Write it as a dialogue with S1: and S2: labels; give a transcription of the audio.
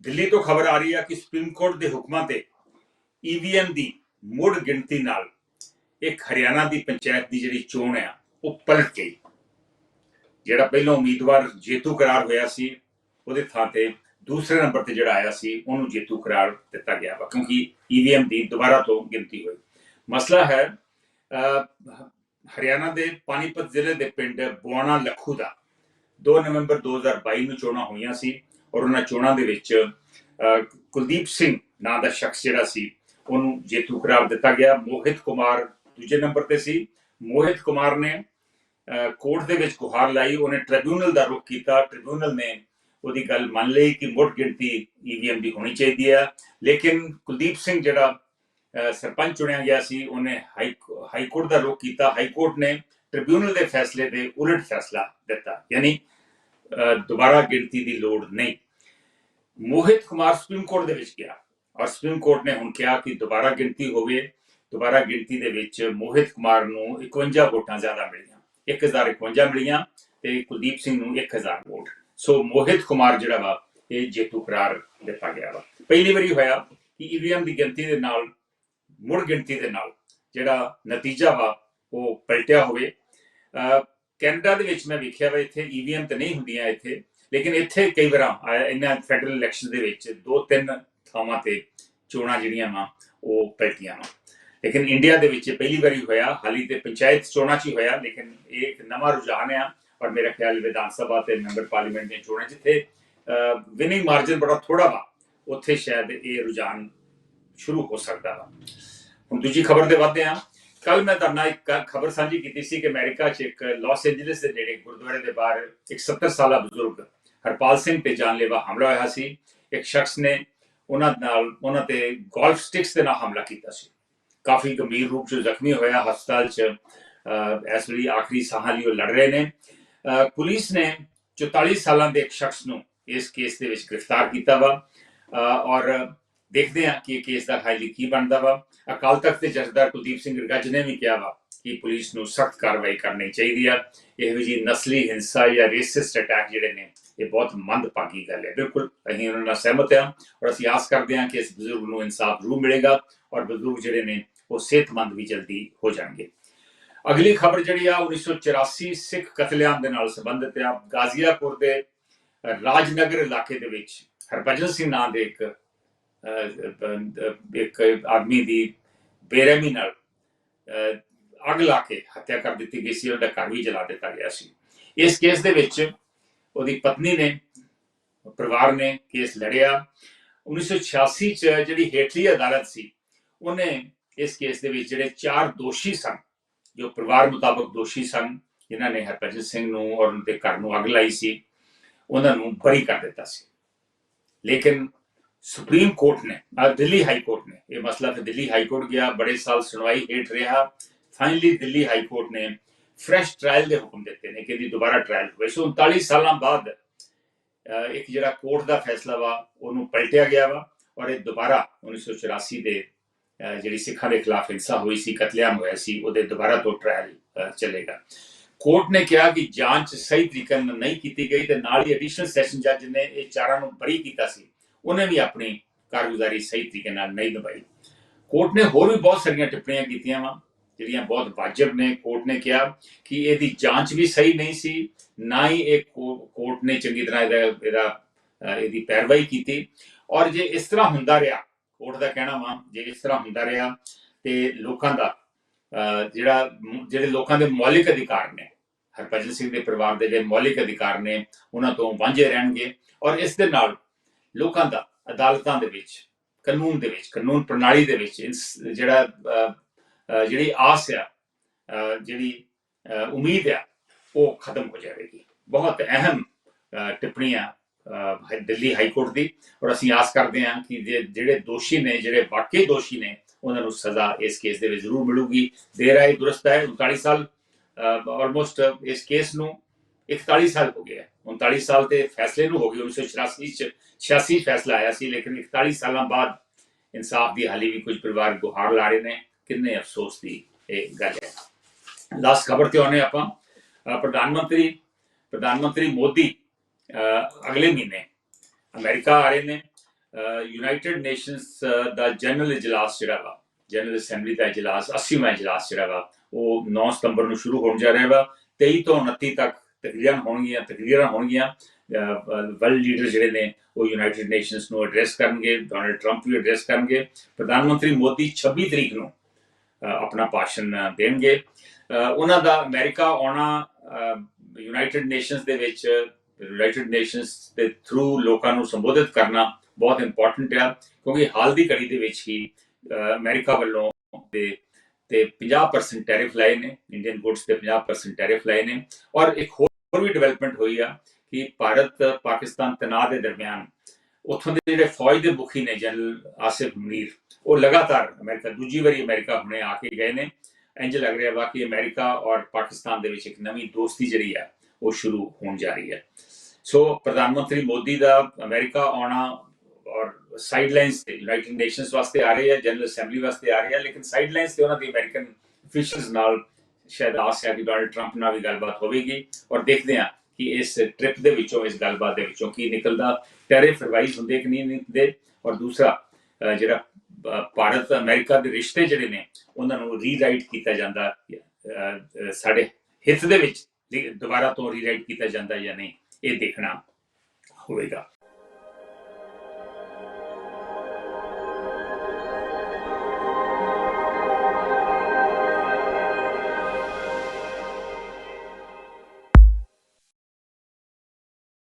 S1: ਦਿੱਲੀ ਤੋਂ ਖਬਰ ਆ ਰਹੀ ਹੈ ਕਿ ਸੁਪਰੀਮ ਕੋਰਟ ਦੇ ਹੁਕਮਾਂ ਤੇ ਈਵੀਐਮ ਦੀ ਮੁੜ ਗਿਣਤੀ ਨਾਲ ਇੱਕ ਹਰਿਆਣਾ ਦੀ ਪੰਚਾਇਤ ਦੀ ਜਿਹੜੀ ਚੋਣ ਆ ਉਹ ਪਲਟ ਗਈ। ਜਿਹੜਾ ਪਹਿਲਾਂ ਉਮੀਦਵਾਰ ਜੇਤੂ ਕਰਾਰ ਹੋਇਆ ਸੀ ਉਹਦੇ ਥਾਂ ਤੇ ਦੂਸਰੇ ਨੰਬਰ ਤੇ ਜਿਹੜਾ ਆਇਆ ਸੀ ਉਹਨੂੰ ਜੇਤੂ ਕਰਾਰ ਦਿੱਤਾ ਗਿਆ ਵਾ ਕਿਉਂਕਿ ਈਵੀਐਮ ਦੀ ਦੁਬਾਰਾ ਤੋਂ ਗਿਣਤੀ ਹੋਈ। ਮਸਲਾ ਹੈ ਅਹ, ਹਰਿਆਣਾ ਦੇ ਪਾਣੀਪਤ ਜ਼ਿਲ੍ਹੇ ਦੇ ਪਿੰਡ ਬੁਆਣਾ ਲਖੂ ਦਾ 2 ਨਵੰਬਰ 2022 ਨੂੰ ਚੋਣਾਂ ਹੋਈਆਂ ਸੀ। ਔਰ ਉਹਨਾਂ ਚੋਣਾਂ ਦੇ ਵਿੱਚ ਕੁਲਦੀਪ ਸਿੰਘ ਨਾਂ ਦਾ ਸ਼ਖਸ ਜਿਹੜਾ ਸੀ, ਉਹਨੂੰ ਜੇਤੂ ਕਰਾਰ ਦਿੱਤਾ ਗਿਆ। ਮੋਹਿਤ ਕੁਮਾਰ ਦੂਜੇ ਨੰਬਰ ਤੇ ਸੀ। ਮੋਹਿਤ ਕੁਮਾਰ ਨੇ ਕੋਰਟ ਦੇ ਵਿੱਚ ਗੁਹਾਰ ਲਾਈ। ਉਹਨੇ ਟ੍ਰਿਬਿਊਨਲ ਦਾ ਰੁਖ ਕੀਤਾ। ਟ੍ਰਿਬਿਊਨਲ ਨੇ ਉਹਦੀ ਗੱਲ ਮੰਨ ਲਈ ਕਿ ਮੁੜ ਗਿਣਤੀ ਈਵੀਐਮ ਦੀ ਹੋਣੀ ਚਾਹੀਦੀ ਹੈ ਲੇਕਿਨ ਕੁਲਦੀਪ ਸਿੰਘ ਜਿਹੜਾ ਸਰਪੰਚ ਚੁਣਿਆ ਗਿਆ ਸੀ, ਉਹਨੇ ਹਾਈ ਕੋਰਟ ਦਾ ਰੁਖ ਕੀਤਾ। ਹਾਈ ਕੋਰਟ ਨੇ ਟ੍ਰਿਬਿਊਨਲ ਦੇ ਫੈਸਲੇ ਦੇ ਉਲਟ ਫੈਸਲਾ ਦਿੱਤਾ। ਯਾਨੀ ਦੁਬਾਰਾ ਗਿਣਤੀ ਦੀ ਲੋੜ ਨਹੀਂ। ਮੋਹਿਤ ਕੁਮਾਰ ਸੁਪਰੀਮ ਕੋਰਟ ਦੇ ਵਿੱਚ ਗਿਆ ਔਰ ਸੁਪਰੀਮ ਕੋਰਟ ਨੇ ਹੁਣ ਕਿਹਾ ਕਿ ਦੁਬਾਰਾ ਗਿਣਤੀ ਹੋਵੇ, ਦੁਬਾਰਾ ਗਿਣਤੀ ਦੇ ਵਿੱਚ ਮੋਹਿਤ ਕੁਮਾਰ ਨੂੰ 51 ਵੋਟਾਂ ਜ਼ਿਆਦਾ ਮਿਲੀਆਂ। 1051 ਮਿਲੀਆਂ ਤੇ ਕੁਲਦੀਪ ਸਿੰਘ ਨੂੰ 1000 ਵੋਟ। ਸੋ ਮੋਹਿਤ ਕੁਮਾਰ ਜਿਹੜਾ ਵਾ, ਇਹ ਜੇਤੂ ਕਰਾਰ ਦਿੱਤਾ ਗਿਆ ਵਾ। ਪਹਿਲੀ ਵਾਰੀ ਹੋਇਆ ਕਿ ਈਵੀਐਮ ਦੀ ਗਿਣਤੀ ਦੇ ਨਾਲ, ਮੁੜ ਗਿਣਤੀ ਦੇ ਨਾਲ ਜਿਹੜਾ ਨਤੀਜਾ ਵਾ, ਉਹ ਪਲਟਿਆ ਹੋਵੇ। ਅਹ ਕੈਨੇਡਾ ਦੇ ਵਿੱਚ ਮੈਂ ਵੇਖਿਆ ਵਾ ਇੱਥੇ ਈਵੀਐਮ ਤੇ ਨਹੀਂ ਹੁੰਦੀਆਂ ਇੱਥੇ, ਲੇਕਿਨ ਇੱਥੇ ਕਈ ਵਾਰ ਇਹਨਾਂ ਫੈਡਰਲ ਇਲੈਕਸ਼ਨ ਦੇ ਵਿੱਚ ਦੋ ਤਿੰਨ ਥਾਵਾਂ ਤੇ ਚੋਣਾਂ ਜਿਹੜੀਆਂ ਵਾ, ਉਹ ਪਲਟੀਆਂ ਵਾ। ਲੇਕਿਨ ਇੰਡੀਆ ਦੇ ਵਿੱਚ ਇਹ ਪਹਿਲੀ ਵਾਰੀ ਹੋਇਆ, ਹਾਲੀ ਤੇ ਪੰਚਾਇਤ ਚੋਣਾਂ 'ਚ ਹੀ ਹੋਇਆ, ਲੇਕਿਨ ਇਹ ਇੱਕ ਨਵਾਂ ਰੁਝਾਨ ਆ ਔਰ ਮੇਰਾ ਖਿਆਲ ਵਿਧਾਨ ਸਭਾ ਤੇ ਮੈਂਬਰ ਪਾਰਲੀਮੈਂਟ ਦੀਆਂ ਚੋਣਾਂ ਜਿੱਥੇ ਵਿਨਿੰਗ ਮਾਰਜਨ ਬੜਾ ਥੋੜਾ ਵਾ, ਉੱਥੇ ਸ਼ਾਇਦ ਇਹ ਰੁਝਾਨ ਸ਼ੁਰੂ ਹੋ ਸਕਦਾ ਵਾ। ਹੁਣ ਦੂਜੀ ਖਬਰ ਦੇ ਵੱਧਦੇ ਆ ਕੱਲ ਮੈਂ ਤੁਹਾਡੇ ਨਾਲ ਇੱਕ ਖਬਰ ਸਾਂਝੀ ਕੀਤੀ ਸੀ ਕਿ ਅਮਰੀਕਾ 'ਚ ਇੱਕ ਲਾਸ ਐਂਜਲਸ ਦੇ ਨੇੜੇ ਗੁਰਦੁਆਰੇ ਦੇ ਬਾਹਰ ਇੱਕ 70 ਸਾਲਾ ਬਜ਼ੁਰਗ ਹਰਪਾਲ ਸਿੰਘ ਤੇ ਜਾਨਲੇਵਾ ਹਮਲਾ ਹੋਇਆ ਸੀ। ਇੱਕ ਸ਼ਖਸ ਨੇ ਉਹਨਾਂ ਨਾਲ ਉਹਨਾਂ ਤੇ ਗੋਲਫ ਸਟਿਕਸ ਦੇ ਨਾਲ ਹਮਲਾ ਕੀਤਾ ਸੀ। ਕਾਫੀ ਗੰਭੀਰ ਰੂਪ 'ਚ ਜ਼ਖਮੀ ਹੋਇਆ ਹਸਪਤਾਲ 'ਚ ਅਹ, ਇਸ ਵੇਲੇ ਆਖਰੀ ਸਾਹਾਂ ਲਈ ਉਹ ਲੜ ਰਹੇ ਨੇ। ਅਹ, ਪੁਲਿਸ ਨੇ 44 ਸਾਲਾਂ ਦੇ ਇੱਕ ਸ਼ਖਸ ਨੂੰ ਇਸ ਕੇਸ ਦੇ ਵਿੱਚ ਗ੍ਰਿਫਤਾਰ ਕੀਤਾ ਵਾ। ਅਹ, ਔਰ ਦੇਖਦੇ ਹਾਂ ਕਿ ਕੇਸ ਦਾ ਹਾਈਲੀ ਕੀ ਬਣਦਾ ਵਾ। ਅਕਾਲ ਤਖਤ ਦੇ ਜਥੇਦਾਰ ਕੁਲਦੀਪ ਸਿੰਘ ਗੱਜ ਨੇ ਵੀ ਕਿਹਾ ਵਾ ਕਿ ਪੁਲਿਸ ਨੂੰ ਸਖਤ ਕਾਰਵਾਈ ਕਰਨੀ ਚਾਹੀਦੀ ਆ। ਇਹੋ ਜਿਹੀ ਨਸਲੀ ਹਿੰਸਾ ਜਾਂ ਰੇਸਿਸਟ ਅਟੈਕ ਜਿਹੜੇ ਨੇ, ਇਹ ਬਹੁਤ ਮੰਦਭਾਗੀ ਗੱਲ ਹੈ। ਬਿਲਕੁਲ, ਅਸੀਂ ਉਹਨਾਂ ਨਾਲ ਸਹਿਮਤ ਹਾਂ ਔਰ ਅਸੀਂ ਆਸ ਕਰਦੇ ਹਾਂ ਕਿ ਇਸ ਬਜ਼ੁਰਗ ਨੂੰ ਇਨਸਾਫ ਜ਼ਰੂਰ ਮਿਲੇਗਾ ਔਰ ਬਜ਼ੁਰਗ ਜਿਹੜੇ ਨੇ, ਉਹ ਸਿਹਤਮੰਦ ਵੀ ਜਲਦੀ ਹੋ ਜਾਣਗੇ। ਅਗਲੀ ਖਬਰ ਜਿਹੜੀ ਆ 1984 ਸਿੱਖ ਕਤਲੇਆਮ ਦੇ ਨਾਲ ਸੰਬੰਧਿਤ ਆ। ਗਾਜ਼ੀਆਪੁਰ ਦੇ ਰਾਜਨਗਰ ਇਲਾਕੇ ਦੇ ਵਿੱਚ ਹਰਭਜਨ ਸਿੰਘ ਨਾਂ ਦੇ ਇੱਕ ਇੱਕ ਆਦਮੀ ਦੀ ਬੇਰਹਿਮੀ ਨਾਲ ਅੱਗ ਲਾ ਕੇ ਹੱਤਿਆ ਕਰ ਦਿੱਤੀ ਗਈ ਸੀ, ਉਹਦਾ ਘਰ ਵੀ ਜਲਾ ਦਿੱਤਾ ਗਿਆ ਸੀ। ਇਸ ਕੇਸ ਦੇ ਵਿੱਚ ਉਹਦੀ ਪਤਨੀ ਨੇ, ਪਰਿਵਾਰ ਨੇ ਕੇਸ ਲੜਿਆ। 1986 ਚ ਜਿਹੜੀ ਹੇਠਲੀ ਅਦਾਲਤ ਸੀ, ਉਹਨੇ ਇਸ ਕੇਸ ਦੇ ਵਿੱਚ ਜਿਹੜੇ ਚਾਰ ਦੋਸ਼ੀ ਸਨ, ਜੋ ਪਰਿਵਾਰ ਮੁਤਾਬਕ ਦੋਸ਼ੀ ਸਨ, ਜਿਨ੍ਹਾਂ ਨੇ ਹਰਭਜਨ ਸਿੰਘ ਨੂੰ ਔਰ ਉਹਦੇ ਘਰ ਨੂੰ ਅੱਗ ਲਾਈ ਸੀ, ਉਹਨਾਂ ਨੂੰ ਬਰੀ ਕਰ ਦਿੱਤਾ ਸੀ। ਲੇਕਿਨ ਸੁਪਰੀਮ ਕੋਰਟ ਨੇ ਅਹ ਦਿੱਲੀ ਹਾਈ ਕੋਰਟ ਨੇ ਇਹ ਮਸਲਾ ਫਿਰ ਦਿੱਲੀ ਹਾਈ ਕੋਰਟ ਗਿਆ ਬੜੇ ਸਾਲ ਸੁਣਵਾਈ ਹੇਠ ਰਿਹਾ ਫਾਈਨਲੀ ਦਿੱਲੀ ਹਾਈ ਕੋਰਟ ਨੇ ਫਰੈਸ਼ ਟ੍ਰਾਇਲ ਦੇ ਹੁਕਮ ਦਿੱਤੇ ਨੇ ਕਿ ਇਹਦੀ ਦੁਬਾਰਾ ਟ੍ਰਾਇਲ ਹੋਵੇ ਸੋ 39 ਸਾਲਾਂ ਬਾਅਦ ਇੱਕ ਜਿਹੜਾ ਕੋਰਟ ਦਾ ਫੈਸਲਾ ਵਾ ਉਹਨੂੰ ਪਲਟਿਆ ਗਿਆ ਵਾ ਔਰ ਇਹ ਦੁਬਾਰਾ 1984 ਦੇ ਜਿਹੜੀ ਸਿੱਖਾਂ ਦੇ ਖਿਲਾਫ ਹਿੰਸਾ ਹੋਈ ਸੀ ਕਤਲੇਆਮ ਹੋਇਆ ਸੀ ਉਹਦੇ ਦੁਬਾਰਾ ਤੋਂ ਟ੍ਰਾਇਲ ਚੱਲੇਗਾ ਕੋਰਟ ਨੇ ਕਿਹਾ ਕਿ ਜਾਂਚ ਸਹੀ ਤਰੀਕੇ ਨਾਲ ਨਹੀਂ ਕੀਤੀ ਗਈ ਤੇ ਨਾਲ ਹੀ ਐਡੀਸ਼ਨਲ ਸੈਸ਼ਨ ਜੱਜ ਨੇ ਇਹ ਚਾਰਾਂ ਨੂੰ ਬਰੀ ਕੀਤਾ ਸੀ ਉਹਨੇ ਵੀ ਆਪਣੀ ਕਾਰਗੁਜ਼ਾਰੀ ਸਹੀ ਤਰੀਕੇ ਨਾਲ ਨਹੀਂ ਨਿਭਾਈ। ਕੋਰਟ ਨੇ ਹੋਰ ਵੀ ਬਹੁਤ ਸਾਰੀਆਂ ਟਿੱਪਣੀਆਂ ਕੀਤੀਆਂ ਵਾ ਜਿਹੜੀਆਂ ਬਹੁਤ ਵਾਜਬ ਨੇ। ਕੋਰਟ ਨੇ ਕਿਹਾ ਕਿ ਇਹਦੀ ਜਾਂਚ ਵੀ ਸਹੀ ਨਹੀਂ ਸੀ ਨਾ ਹੀ ਇਹ ਕੋਰਟ ਨੇ ਚੰਗੀ ਤਰ੍ਹਾਂ ਇਹਦਾ ਇਹਦਾ ਇਹਦੀ ਪੈਰਵਾਈ ਕੀਤੀ। ਔਰ ਜੇ ਇਸ ਤਰ੍ਹਾਂ ਹੁੰਦਾ ਰਿਹਾ ਕੋਰਟ ਦਾ ਕਹਿਣਾ ਵਾ ਜੇ ਇਸ ਤਰ੍ਹਾਂ ਹੁੰਦਾ ਰਿਹਾ ਤੇ ਲੋਕਾਂ ਦਾ ਅਹ, ਜਿਹੜਾ ਜਿਹੜੇ ਲੋਕਾਂ ਦੇ ਮੌਲਿਕ ਅਧਿਕਾਰ ਨੇ ਹਰਭਜਨ ਸਿੰਘ ਦੇ ਪਰਿਵਾਰ ਦੇ ਜਿਹੜੇ ਮੌਲਿਕ ਅਧਿਕਾਰ ਨੇ ਉਹਨਾਂ ਤੋਂ ਵਾਂਝੇ ਰਹਿਣਗੇ। ਔਰ ਇਸ ਦੇ ਨਾਲ ਲੋਕਾਂ ਦਾ ਅਦਾਲਤਾਂ ਦੇ ਵਿੱਚ ਕਾਨੂੰਨ ਦੇ ਵਿੱਚ ਕਾਨੂੰਨ ਪ੍ਰਣਾਲੀ ਦੇ ਵਿੱਚ ਜਿਹੜਾ ਜਿਹੜੀ ਆਸ ਆ ਜਿਹੜੀ ਉਮੀਦ ਆ ਉਹ ਖਤਮ ਹੋ ਜਾਵੇਗੀ। ਬਹੁਤ ਅਹਿਮ ਅਹ, ਟਿੱਪਣੀਆਂ ਦਿੱਲੀ ਹਾਈ ਕੋਰਟ ਦੀ ਔਰ ਅਸੀਂ ਆਸ ਕਰਦੇ ਹਾਂ ਕਿ ਜਿਹੜੇ ਦੋਸ਼ੀ ਨੇ ਜਿਹੜੇ ਵਾਕਈ ਦੋਸ਼ੀ ਨੇ ਉਹਨਾਂ ਨੂੰ ਸਜ਼ਾ ਇਸ ਕੇਸ ਦੇ ਵਿੱਚ ਜ਼ਰੂਰ ਮਿਲੂਗੀ। ਦੇਰ ਆਏ ਦੁਰਸਤ ਹੈ 39 ਸਾਲ ਆਲਮੋਸਟ ਇਸ ਕੇਸ ਨੂੰ 41 ਸਾਲ ਹੋ ਗਿਆ 39 ਸਾਲ ਤੇ ਫੈਸਲੇ ਨੂੰ ਹੋ ਗਏ 1984 ਚ 86 ਫੈਸਲਾ ਆਇਆ ਸੀ ਲੇਕਿਨ 41 ਸਾਲਾਂ ਬਾਅਦ ਇਨਸਾਫ ਦੀ ਹਾਲੀ ਵੀ ਕੁਝ ਪਰਿਵਾਰ ਗੁਹਾਰ ਲਾ ਰਹੇ ਨੇ ਕਿੰਨੇ ਅਫਸੋਸ ਦੀ ਇਹ ਗੱਲ ਹੈ ਲਾਸਟ ਖਬਰ ਤੇ ਆਉਣੇ ਆਪਾਂ ਪ੍ਰਧਾਨ ਮੰਤਰੀ ਪ੍ਰਧਾਨ ਮੰਤਰੀ ਮੋਦੀ ਅਗਲੇ ਮਹੀਨੇ ਅਮਰੀਕਾ ਆ ਰਹੇ ਨੇ ਯੂਨਾਈਟਿਡ ਨੇਸ਼ਨਸ ਦਾ ਜਨਰਲ ਇਜਲਾਸ ਜਿਹੜਾ ਵਾ ਜਨਰਲ ਅਸੈਂਬਲੀ ਦਾ ਇਜਲਾਸ 80ਵਾਂ ਇਜਲਾਸ ਜਿਹੜਾ ਵਾ ਉਹ 9 ਸਤੰਬਰ ਨੂੰ ਸ਼ੁਰੂ ਹੋਣ ਜਾ ਰਿਹਾ ਵਾ 23 ਤੋਂ 29 ਤੱਕ ਤਕਰੀਰਾਂ ਹੋਣਗੀਆਂ ਤਕਰੀਰਾਂ ਹੋਣਗੀਆਂ ਵਰਲਡ ਲੀਡਰ ਜਿਹੜੇ ਨੇ ਉਹ ਯੂਨਾਈਟਿਡ ਨੇਸ਼ਨਸ ਨੂੰ ਐਡਰੈਸ ਕਰਨਗੇ ਡੋਨਲਡ ਟਰੰਪ ਵੀ ਐਡਰੈਸ ਕਰਨਗੇ ਪ੍ਰਧਾਨ ਮੰਤਰੀ ਮੋਦੀ 26 ਤਰੀਕ ਨੂੰ ਆਪਣਾ ਭਾਸ਼ਣ ਦੇਣਗੇ। ਉਹਨਾਂ ਦਾ ਅਮਰੀਕਾ ਆਉਣਾ ਯੂਨਾਈਟਿਡ ਨੇਸ਼ਨਸ ਦੇ ਵਿੱਚ ਯੂਨਾਈਟਿਡ ਨੇਸ਼ਨਸ ਦੇ ਥਰੂ ਲੋਕਾਂ ਨੂੰ ਸੰਬੋਧਿਤ ਕਰਨਾ ਬਹੁਤ ਇੰਪੋਰਟੈਂਟ ਆ ਕਿਉਂਕਿ ਹਾਲ ਦੀ ਘੜੀ ਦੇ ਵਿੱਚ ਹੀ ਅ, ਅਮਰੀਕਾ ਵੱਲੋਂ ਦੇ ਤੇ 50% ਟੈਰਿਫ ਲਾਏ ਨੇ ਇੰਡੀਅਨ ਗੁੱਡਸ ਤੇ 50% ਟੈਰਿਫ ਲਾਏ ਨੇ ਔਰ ਇੱਕ ਹੋਰ ਵੀ ਡਿਵੈਲਪਮੈਂਟ ਹੋਈ ਆ ਕਿ ਭਾਰਤ, ਪਾਕਿਸਤਾਨ ਤਣਾਅ ਦੇ ਦਰਮਿਆਨ ਉੱਥੋਂ ਦੇ ਜਿਹੜੇ ਫੌਜ ਦੇ ਮੁਖੀ ਨੇ ਜਨਰਲ ਆਸਿਫ ਮਨੀਰ, ਉਹ ਲਗਾਤਾਰ ਅਮਰੀਕਾ, ਦੂਜੀ ਵਾਰੀ ਅਮਰੀਕਾ ਹੁਣੇ ਆ ਕੇ ਗਏ ਨੇ। ਇੰਜ ਲੱਗ ਰਿਹਾ ਵਾ ਕਿ ਅਮਰੀਕਾ ਔਰ ਪਾਕਿਸਤਾਨ ਦੇ ਵਿੱਚ ਇੱਕ ਨਵੀਂ ਦੋਸਤੀ ਜਿਹੜੀ ਆ, ਉਹ ਸ਼ੁਰੂ ਹੋਣ ਜਾ ਰਹੀ ਹੈ। ਸੋ ਪ੍ਰਧਾਨ ਮੰਤਰੀ ਮੋਦੀ ਦਾ ਅਮਰੀਕਾ ਆਉਣਾ ਔਰ ਸਾਈਡਲਾਈਨਸ ਤੇ ਯੂਨਾਈਟਿਡ ਨੇਸ਼ਨਸ ਵਾਸਤੇ ਆ ਰਹੇ ਆ ਜਨਰਲ ਅਸੈਂਬਲੀ ਵਾਸਤੇ ਆ ਰਹੇ ਆ, ਲੇਕਿਨ ਸਾਈਡਲਾਈਨਸ ਤੇ ਉਹਨਾਂ ਦੀ ਅਮਰੀਕਨ ਅਫੀਸ਼ੀਅਲਸ ਨਾਲ ਸ਼ਾਇਦ ਆਸ ਹੈ ਕਿ ਡੋਨਲਡ ਟਰੰਪ ਨਾਲ ਵੀ ਗੱਲਬਾਤ ਹੋਵੇਗੀ ਔਰ ਦੇਖਦੇ ਆ ਕਿ ਇਸ ਟ੍ਰਿਪ ਦੇ ਵਿੱਚੋਂ, ਇਸ ਗੱਲਬਾਤ ਦੇ ਵਿੱਚੋਂ ਕੀ ਨਿਕਲਦਾ ਟੈਰਿਫ ਰਿਵਾਈਜ਼ ਹੁੰਦੇ ਕਿ ਨਹੀਂ ਹੁੰਦੇ ਔਰ ਦੂਸਰਾ ਜਿਹੜਾ, ਅਹ ਭਾਰਤ ਅਮਰੀਕਾ ਦੇ ਰਿਸ਼ਤੇ ਜਿਹੜੇ ਨੇ, ਉਹਨਾਂ ਨੂੰ ਰੀਰਾਈਟ ਕੀਤਾ ਜਾਂਦਾ ਸਾਡੇ ਹਿੱਤ ਦੇ ਵਿੱਚ, ਦੁਬਾਰਾ ਤੋਂ ਰੀਰਾਈਟ ਕੀਤਾ ਜਾਂਦਾ ਜਾਂ ਨਹੀਂ, ਇਹ ਦੇਖਣਾ ਹੋਵੇਗਾ।